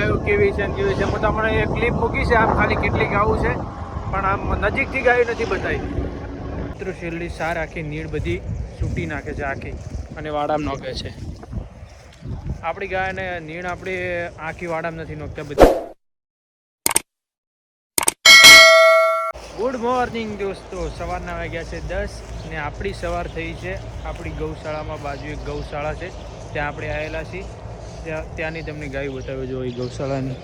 ગાયો કેવી છે કેવી છે? હું તમને એક ક્લિપ મૂકી છે, આમ ખાલી કેટલી ગાવું છે, પણ આમ નજીકથી ગાયું નથી બતાવી. મિત્રો સાર આખી નીળ બધી સૂટી નાખે છે આખી અને વાડામ નોખે છે. આપણી ગાયને નીણ આપણે આખી વાડામ નથી નોખતા બધી. ગુડ મોર્નિંગ દોસ્તો. સવારના વાગ્યા છે દસ ને આપણી સવાર થઈ છે. આપણી ગૌશાળામાં બાજુ એક ગૌશાળા છે. ત્યાં આપણે આવેલા છીએ. ત્યાં ત્યાંની તમને ગાય બતાવ્યો જો એ ગૌશાળાની.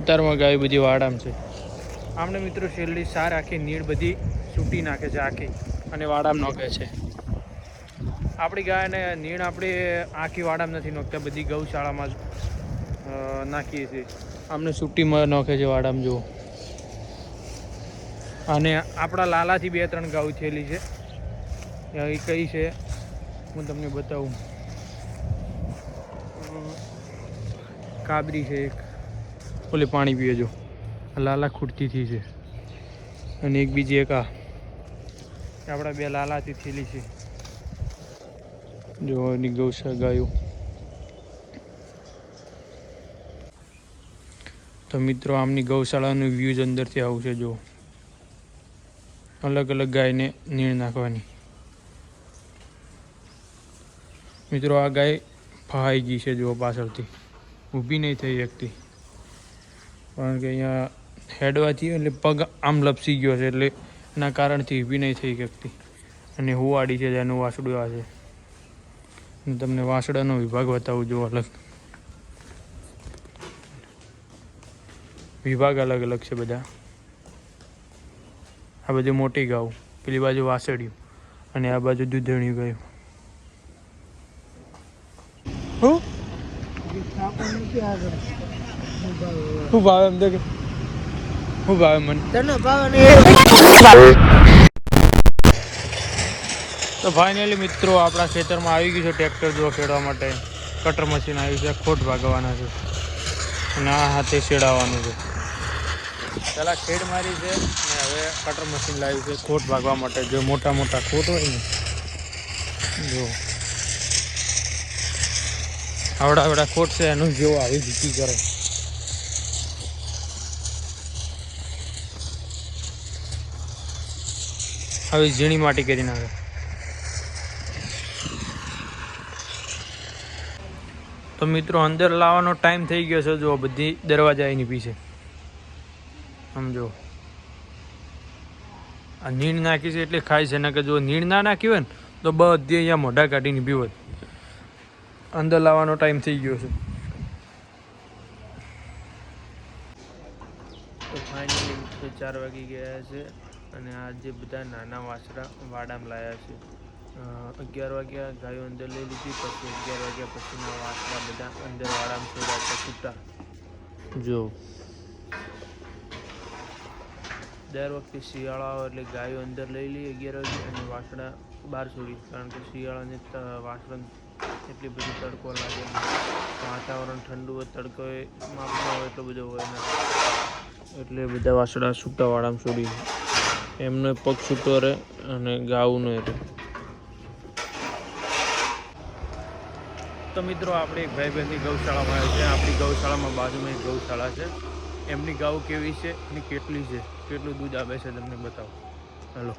અત્યારમાં ગાય બધી વાડામાં છે. આમને મિત્રો શેરડી સાર આખી નીળ બધી સૂટી નાખે છે આખી અને વાડામાં નોખે છે. આપણી ગાયને નીણ આપણે આખી વાડામાં નથી નોખતા, બધી ગૌશાળામાં જ નાખીએ છીએ. આમને સૂટીમાં નોખે છે વાડામાં, જુઓ. અને આપણા લાલાથી બે ત્રણ ગાઉ થયેલી છે. એ કઈ છે, હું તમને બતાવું. કાબરી છે એક. ઓલે પાણી પીએ જો. લાલા ખૂટતીથી છે. અને એક બીજી એક આ. આપણા બે લાલાથી થયેલી છે. જો એની ગૌશા ગાયો. તો મિત્રો, આમની ગૌશાળાનું વ્યૂઝ અંદરથી આવું છે, જો. અલગ અલગ ગાયને નીણ નાખવાની. મિત્રો, આ ગાય ફહાઈ ગઈ છે જો પાછળથી. ઊભી નહીં થઈ શકતી. કારણ કે અહીંયા હેડવાથી એટલે પગ આમ લપસી ગયો છે એટલે એના કારણથી ઊભી નહીં થઈ શકતી. અને હુવાડી છે જેનું વાસડું આ છે. તમને વાસડાનો વિભાગ બતાવું જો અલગ. વિભાગ અલગ અલગ છે બધા. આ બાજુ મોટી ગાઉ, પેલી બાજુ વાસળિયું અને આ બાજુ દૂધણી ગયું હું શું ભાવે એમ તો શું ભાવે મને. તને ભાવે તો ફાઇનલી મિત્રો આપણા ખેતરમાં આવી ગયું છે ટ્રેક્ટર જો ખેડવા માટે. કટર મશીન આવ્યું છે ખોટ ભાગવાના છે. અને આ હાથે શેડાવવાનું છે. પહેલાં ખેડ મારી છે અને હવે કટર મશીન લાવ્યું છે ખોટ ભાગવા માટે. જો મોટા મોટા ખોટ હોય ને. જો. આવડા આવડા ખોટ છે, એનું જેવો આવી ભીતી કરે. આવી ઝીણી માટી કરી નાખે તો મિત્રો, અંદર લાવવાનો ટાઈમ થઈ ગયો છે જો બધી દરવાજા એની પીછે. સમજો આ નીણ નાખી છે એટલે ખાય છે ને કે જો નીણ ના નાખી હોય ને, તો બધી અહીંયા મોઢા કાઢીને પીવત. અંદર લાવવાનો ટાઈમ થઈ ગયો છે. તો ફાઇનલી મિત્રો ચાર વાગી ગયા છે અને આજે બધા નાના વાછરા વાડામાં લાવ્યા છે. અગિયાર વાગ્યા ગાયો અંદર લઈ લીધી પછી અગિયાર વાગ્યા પછીના વાછરા બધા અંદર વાડામાં છોડાતા છૂટા. જો. દર વખતે શિયાળા આવે એટલે ગાયો અંદર લઈ લઈએ અગિયાર વાગે અને વાસણા બહાર છોડી કારણ કે શિયાળાને વાસડા એટલી બધી તડકો લાગે વાતાવરણ ઠંડુ હોય તડકો એ હોય એટલો બધો હોય ના. એટલે બધા વાસડા છૂટા વાડામાં છોડી એમનો પગ છૂટો રહે અને ગાઉનો રહે. તો મિત્રો આપણે એક ભાઈ બહેનની ગૌશાળામાં આવ્યા છે. આપણી ગૌશાળામાં બાજુમાં એક ગૌશાળા છે. એમની ગાઉ કેવી છે અને કેટલી છે? કેટલું દૂધ આપે છે તમને બતાવો. હલો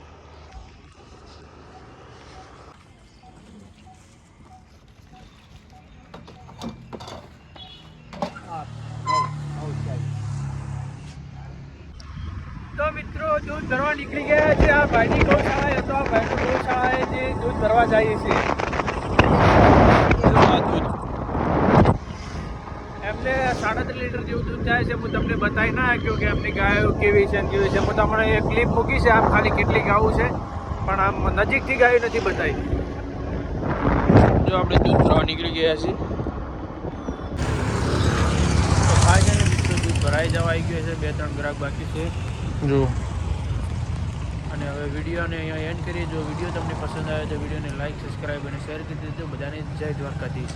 તો મિત્રો દૂધ ભરવા નીકળી ગયા છે. આ ભાઈની ગૌશાળા હતો. આ ભાઈની ગૌશાળાએ જે દૂધ ભરવા જઈએ છીએ એમને સાડત્રીસ લીટર જેવું દૂધ થાય છે. હું તમને બતાવી ના શક્યો કે એમની ગાયો કેવી છે કેવી છે. હું તમને એક ક્લિપ મૂકી છે. આમ ખાલી કેટલી ગાવું છે. પણ આમ નજીકથી ગાયું નથી બતાવી. જો આપણે દૂધ ભરવા નીકળી ગયા છીએ. તો ભરાઈ જવા આવી ગયો છે. બે ત્રણ ગ્રાહક બાકી છે. જો. અને હવે વિડીયોને અહીંયા એન્ડ કરીએ. જો વીડિયો તમને પસંદ આવે તો વિડીયોને લાઇક સબસ્ક્રાઈબ અને શેર કરી દેજો. બધાને જય દ્વારકાધીશ.